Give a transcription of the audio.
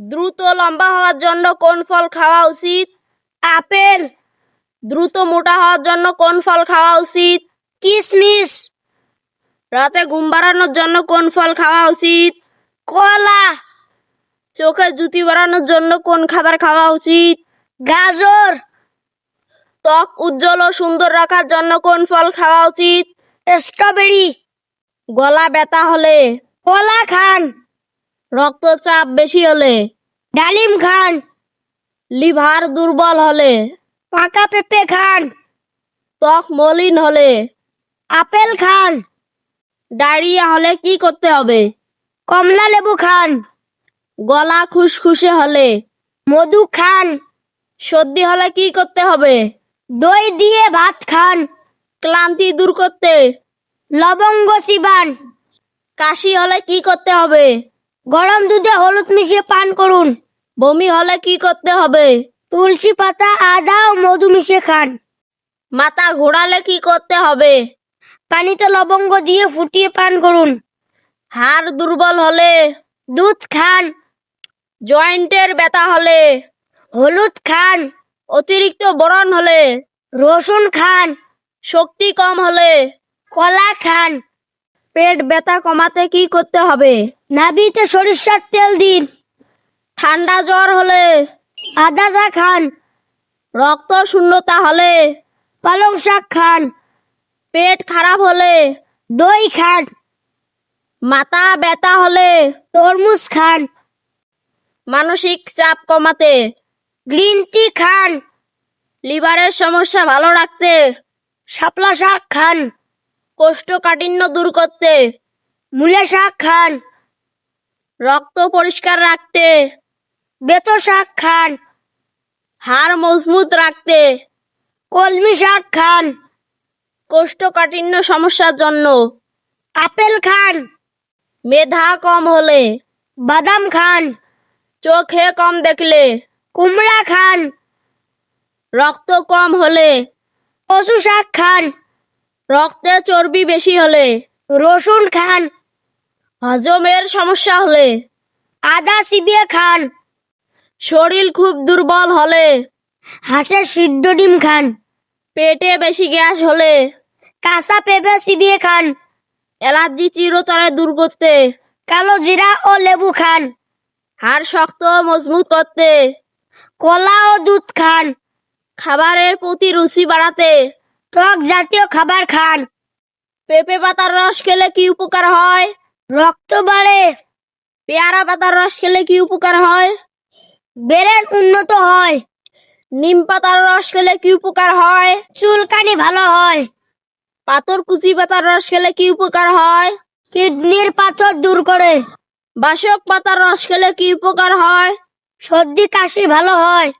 দ্রুত লম্বা হওয়ার জন্য কোন ফল খাওয়া উচিত? আপেল। দ্রুত মোটা হওয়ার জন্য কোন ফল খাওয়া উচিত? কিশমিশ রাতে ঘুম বাড়ানোর জন্য কোন ফল খাওয়া উচিত? কলা। চোখে জুতি বাড়ানোর জন্য কোন খাবার খাওয়া উচিত? গাজর। ত্বক উজ্জ্বল ও সুন্দর রাখার জন্য কোন ফল খাওয়া উচিত? স্ট্রবেরি। গলা ব্যথা হলে। কলা খান। রক্তচাপ বেশি হলে? ডালিম খান। লিভার দুর্বল হলে? পাকা পেঁপে খান। ত্বক মলিন হলে? আপেল খান। ডায়রিয়া হলে কি করতে হবে? কমলা লেবু খান। গলা খুশখুশে হলে? মধু খান। সর্দি হলে কি করতে হবে? দই দিয়ে ভাত খান। ক্লান্তি দূর করতে? লবঙ্গ চিবান। কাশি হলে কি করতে হবে? গরম দুধে হলুদ মিশিয়ে পান করুন। বমি হলে কি করতে হবে? তুলসী পাতা আদা ও মধু মিশিয়ে খান। মাথা ঘোরালে কি করতে হবে? পানিতে লবঙ্গ দিয়ে ফুটিয়ে পান করুন। হাড় দুর্বল হলে? দুধ খান। জয়েন্টের ব্যথা হলে? হলুদ খান। অতিরিক্ত বরণ হলে? রসুন খান। শক্তি কম হলে? কলা খান। পেট ব্যথা কমাতে কি করতে হবে? নাভিতে সরিষার তেল দিন। ঠান্ডা জ্বর হলে? আদা চা খান। রক্ত শূন্যতা হলে? পালং শাক খান। পেট খারাপ হলে? দই খান। মাথা ব্যথা হলে? তরমুজ খান। মানসিক চাপ কমাতে? গ্রিন টি খান। লিভারের সমস্যা ভালো রাখতে? শাপলা শাক খান। কোষ্ঠকাঠিন্য দূর করতে। মূলা শাক খান। রক্ত পরিষ্কার রাখতে। বেতো শাক খান। হাড় মজবুত রাখতে। কলমি শাক খান। কোষ্ঠকাঠিন্য সমস্যার জন্য। আপেল খান। মেধা কম হলে। বাদাম খান। চোখে কম দেখলে। কুমড়া খান। রক্ত কম হলে। কচু শাক খান। রক্তে চর্বি বেশি হলে। রসুন খান। হজমের সমস্যা হলে। আদা চিবিয়ে খান। শরীর খুব দুর্বল হলে। হাঁসের সিদ্ধ ডিম খান। পেটে বেশি গ্যাস হলে। কাঁচা পেঁপে চিবিয়ে খান। অ্যালার্জি চিরতরে দূর করতে। কালো জিরা ও লেবু খান। হাড় শক্ত মজবুত করতে। কলা ও দুধ খান। খাবারের প্রতি রুচি বাড়াতে। টক জাতীয় খাবার খান। পেঁপে পাতার রস খেলে কি উপকার হয়? রক্ত বাড়ে। পেয়ারা পাতার রস খেলে কি উপকার হয়? ব্রেন উন্নত হয়। নিম পাতার রস খেলে কি উপকার হয়? চুলকানি ভালো হয়। পাথর কুচি পাতার রস খেলে কি উপকার হয়? কিডনির পাথর দূর করে। বাসক পাতার রস খেলে কি উপকার হয়? সর্দি কাশি ভালো হয়।